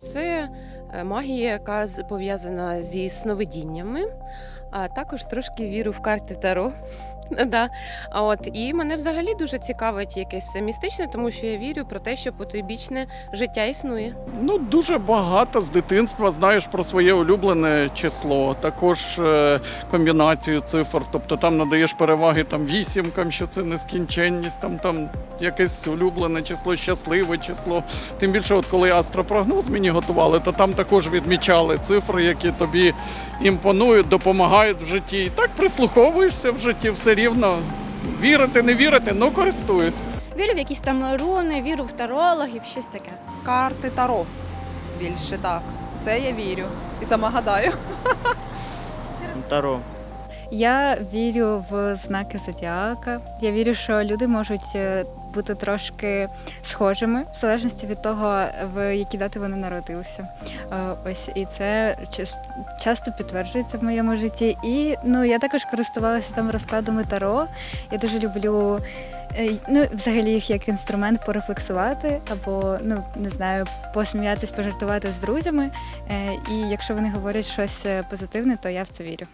Це магія, яка пов'язана зі сновидіннями, а також трошки вірю в карти Таро. Да. А От і мене взагалі дуже цікавить якесь все містичне, тому що я вірю про те, що потойбічне життя існує. Ну, дуже багато з дитинства знаєш про своє улюблене число, також е, комбінацію цифр. Тобто там надаєш переваги там вісімкам, що це нескінченність, там там якесь улюблене число, щасливе число. Тим більше, от коли астропрогноз мені готували, то там також відмічали цифри, які тобі імпонують, допомагають в житті. І так прислуховуєшся в житті все рівно. Вірити, не вірити, ну користуюсь. Вірю в якісь там руни, віру в тарологів, щось таке. Карти Таро. Більше так. Це я вірю. І сама гадаю. Таро. Я вірю в знаки зодіака. Я вірю, що люди можуть е, бути трошки схожими, в залежності від того, в які дати вони народилися. Ось і це часто підтверджується в моєму житті. І ну я також користувалася там розкладами таро. Я дуже люблю. е, Ну, взагалі їх як інструмент порефлексувати або ну не знаю, посміятись, пожартувати з друзями. Е, І якщо вони говорять щось позитивне, то я в це вірю.